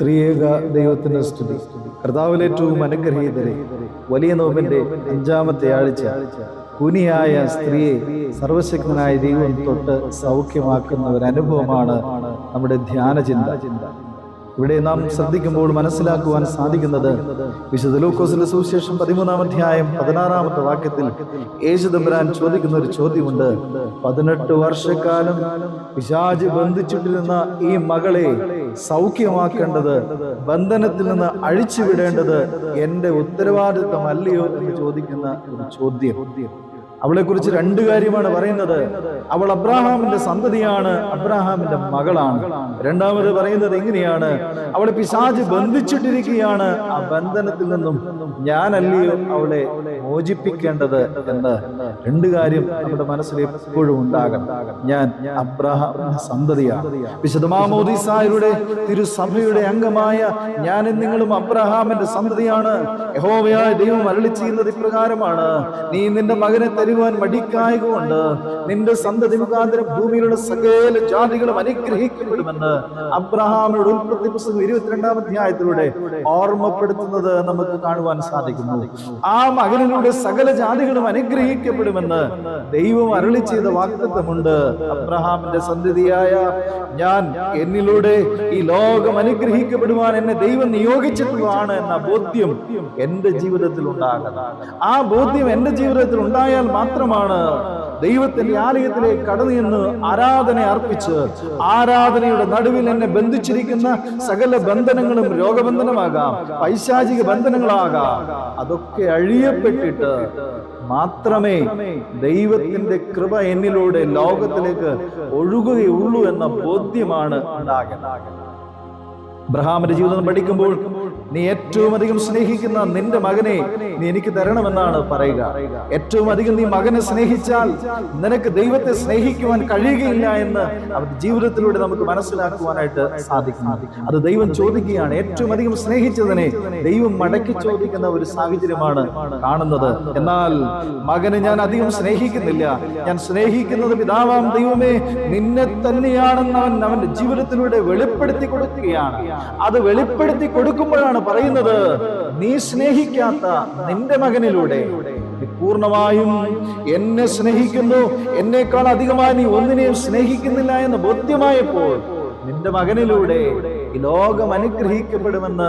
ത്രിയേക ദൈവത്തിന്റെ സ്തുതി. കർത്താവിൽ ഏറ്റവും അനുഗ്രഹീതരെ വലിയ നോമ്പിന്റെ അഞ്ചാമത്തെ ആഴ്ച കുനിയായ സ്ത്രീയെ സർവശക്തനായ ദൈവം തൊട്ട് സൗഖ്യമാക്കുന്ന ഒരു അനുഭവമാണ് നമ്മുടെ ധ്യാന ചിന്ത ഇവിടെ നാം ശ്രദ്ധിക്കുമ്പോൾ മനസ്സിലാക്കുവാൻ സാധിക്കുന്നത് വിശുദ്ധ ലൂക്കോസിന്റെ സുവിശേഷം പതിമൂന്നാം അധ്യായം പതിനാറാമത്തെ വാക്യത്തിൽ യേശുദമ്പരാൻ ചോദിക്കുന്ന ഒരു ചോദ്യമുണ്ട്. പതിനെട്ട് വർഷക്കാലം പിശാജ് ബന്ധിച്ചിട്ടിരുന്ന ഈ മകളെ സൗഖ്യമാക്കേണ്ടത് ബന്ധനത്തിൽ നിന്ന് അഴിച്ചുവിടേണ്ടത് എന്റെ ഉത്തരവാദിത്വമല്ലയോ എന്ന് ചോദിക്കുന്ന ഒരു ചോദ്യം. അവളെ കുറിച്ച് രണ്ട് കാര്യമാണ് പറയുന്നത്. അവൾ അബ്രാഹാമിന്റെ സന്തതിയാണ് അബ്രാഹാമിന്റെ മകളാണ്. രണ്ടാമത് പറയുന്നത് എങ്ങനെയാണ്? അവളെ പിശാജ് ബന്ധിച്ചിട്ടിരിക്കുകയാണ്. ആ ബന്ധനത്തിൽ നിന്നും ഞാനല്ലയോ അവളെ മോചിപ്പിക്കേണ്ടത് എന്ന്. രണ്ട് കാര്യം നമ്മുടെ മനസ്സിൽ എപ്പോഴും ഉണ്ടാകണം. ഞാൻ അബ്രാഹാമിന്റെ സന്തതിയാണ്. വിശുദ്ധമാമോദിസായുടെ തിരുസഭയുടെ അംഗമായ ഞാനും നിങ്ങളും അബ്രഹാമിന്റെ സന്തതിയാണ്. യഹോവയായ ദൈവം അരളി ചെയ്യുന്നത് ഇപ്രകാരമാണ്. നീ നിന്റെ മകനെ തരുവാൻ മടിക്കായകൊണ്ട് നിന്റെ സന്തതി മുഖാന്തരം ഭൂമിയിലുള്ള സകല ജാതികളും അനുഗ്രഹിക്കപ്പെടുമെന്ന് അബ്രഹാമിനോട് ഉൽപ്പത്തി പുസ്തകം ഇരുപത്തിരണ്ടാം അധ്യായത്തിലൂടെ ഓർമ്മപ്പെടുത്തുന്നത് നമുക്ക് കാണുവാൻ സാധിക്കുന്നു. ആ മകനിലൂടെ സകല ജാതികളും അനുഗ്രഹിക്കപ്പെടുമെന്ന് ദൈവം അരളി ചെയ്ത വാക്തത്വമുണ്ട് അബ്രഹാമിന്റെ സന്തതിയായ ഞാൻ എന്നിലൂടെ ഈ ലോകം അനുഗ്രഹിക്കപ്പെടുവാൻ എന്നെ ദൈവം നിയോഗിച്ചിട്ടുള്ളതാണ് എന്ന ബോധ്യം എന്റെ ജീവിതത്തിൽ ഉണ്ടാകണം. ആ ബോധ്യം എന്റെ ജീവിതത്തിൽ ഉണ്ടായാൽ മാത്രമാണ് ദൈവത്തിന്റെ ആലയത്തിലേക്ക് കടന്നു എന്ന് ആരാധന അർപ്പിച്ച് ആരാധനയുടെ നടുവിൽ എന്നെ ബന്ധിച്ചിരിക്കുന്ന സകല ബന്ധനങ്ങളും രോഗബന്ധനമാകാം പൈശാചിക ബന്ധനങ്ങളാകാം. അതൊക്കെ അഴിയപ്പെട്ടിട്ട് മാത്രമേ ദൈവത്തിന്റെ കൃപ എന്നിലൂടെ ലോകത്തിലേക്ക് ഒഴുകുകയുള്ളൂ എന്ന ബോധ്യമാണ് അബ്രഹാമിന്റെ ജീവിതം പഠിക്കുമ്പോൾ നീ ഏറ്റവും അധികം സ്നേഹിക്കുന്ന നിന്റെ മകനെ നീ എനിക്ക് തരണമെന്നാണ് പറയുക. ഏറ്റവും അധികം നീ മകനെ സ്നേഹിച്ചാൽ നിനക്ക് ദൈവത്തെ സ്നേഹിക്കുവാൻ കഴിയുകയില്ല എന്ന് അവർ ജീവിതത്തിലൂടെ നമുക്ക് മനസ്സിലാക്കുവാനായിട്ട് സാധിക്കും അത് ദൈവം ചോദിക്കുകയാണ്. ഏറ്റവും അധികം സ്നേഹിച്ചതിനെ ദൈവം മടക്കി ചോദിക്കുന്ന ഒരു സാഹചര്യമാണ് കാണുന്നത്. എന്നാൽ മകനെ ഞാൻ അധികം സ്നേഹിക്കുന്നില്ല. ഞാൻ സ്നേഹിക്കുന്നത് പിതാവാം ദൈവമേ നിന്നെ തന്നെയാണെന്ന് അവൻ അവന്റെ ജീവിതത്തിലൂടെ വെളിപ്പെടുത്തി കൊടുക്കുകയാണ്. അത് വെളിപ്പെടുത്തി കൊടുക്കുമ്പോഴാണ് പറയുന്നത്. നീ സ്നേഹിക്കാത്ത നിന്റെ മകനിലൂടെ. പൂർണമായും എന്നെ സ്നേഹിക്കുന്നു. എന്നേക്കാൾ അധികമായി നീ ഒന്നിനെയും സ്നേഹിക്കുന്നില്ല എന്ന് ബോധ്യമായപ്പോൾ നിന്റെ മകനിലൂടെ ഈ ലോകം അനുഗ്രഹിക്കപ്പെടുമെന്ന്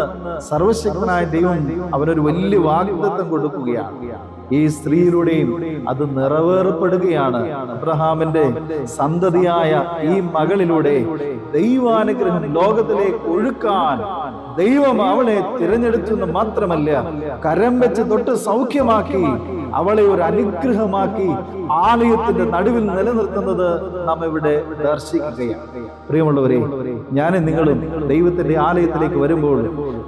സർവശക്തനായ ദൈവം അവനൊരു വലിയ വാഗ്ദത്വം കൊടുക്കുകയാണ്. ഈ സ്ത്രീയിലൂടെയും അത് നിറവേറപ്പെടുകയാണ് അബ്രഹാമിന്റെ സന്തതിയായ ഈ മകളിലൂടെ ദൈവാനുഗ്രഹം ലോകത്തിലേക്ക് ഒഴുക്കാൻ ദൈവം അവളെ തിരഞ്ഞെടുത്തു എന്ന് മാത്രമല്ല കരം വെച്ച് തൊട്ട് സൗഖ്യമാക്കി അവളെ ഒരു അനുഗ്രഹമാക്കി ആലയത്തിന്റെ നടുവിൽ നിലനിർത്തുന്നത് നാം ഇവിടെ ദർശിക്കുകയാണ്. പ്രിയമുള്ളവരെ ഞാൻ നിങ്ങളും ദൈവത്തിന്റെ ആലയത്തിലേക്ക് വരുമ്പോൾ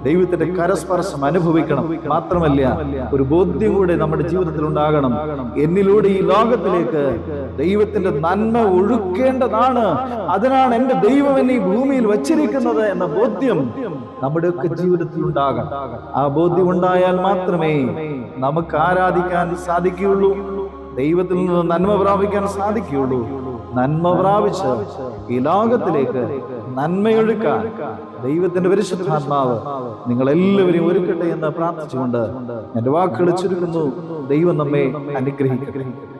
ദൈവത്തിന്റെ കരസ്പർശം അനുഭവിക്കണം. മാത്രമല്ല ഒരു ബോധ്യം കൂടെ നമ്മുടെ ജീവിതത്തിൽ ഉണ്ടാകണം. എന്നിലൂടെ ഈ ലോകത്തിലേക്ക് ദൈവത്തിന്റെ നന്മ ഒഴുക്കേണ്ടതാണ്. അതിനാണ് എന്റെ ദൈവം എന്നെ ഈ ഭൂമിയിൽ വച്ചിരിക്കുന്നത് എന്ന ബോധ്യം നമ്മുടെയൊക്കെ ജീവിതത്തിൽ ഉണ്ടാകണം. ആ ബോധ്യം ഉണ്ടായാൽ മാത്രമേ നമുക്ക് ആരാധിക്കാൻ സാധിക്കുകയുള്ളൂ. ദൈവത്തിൽ നിന്ന് നന്മ പ്രാപിക്കാൻ സാധിക്കുകയുള്ളൂ. നന്മ പ്രാപിച്ച് ഈ ലോകത്തിലേക്ക് നന്മയൊഴുക്കാൻ ദൈവത്തിന്റെ പരിശുദ്ധാത്മാവ് നിങ്ങൾ ഒരുക്കട്ടെ എന്ന് പ്രാർത്ഥിച്ചുകൊണ്ട് എന്റെ വാക്കുകൾ ചുരുക്കുന്നു. ദൈവം നമ്മെ അനുഗ്രഹിക്കട്ടെ.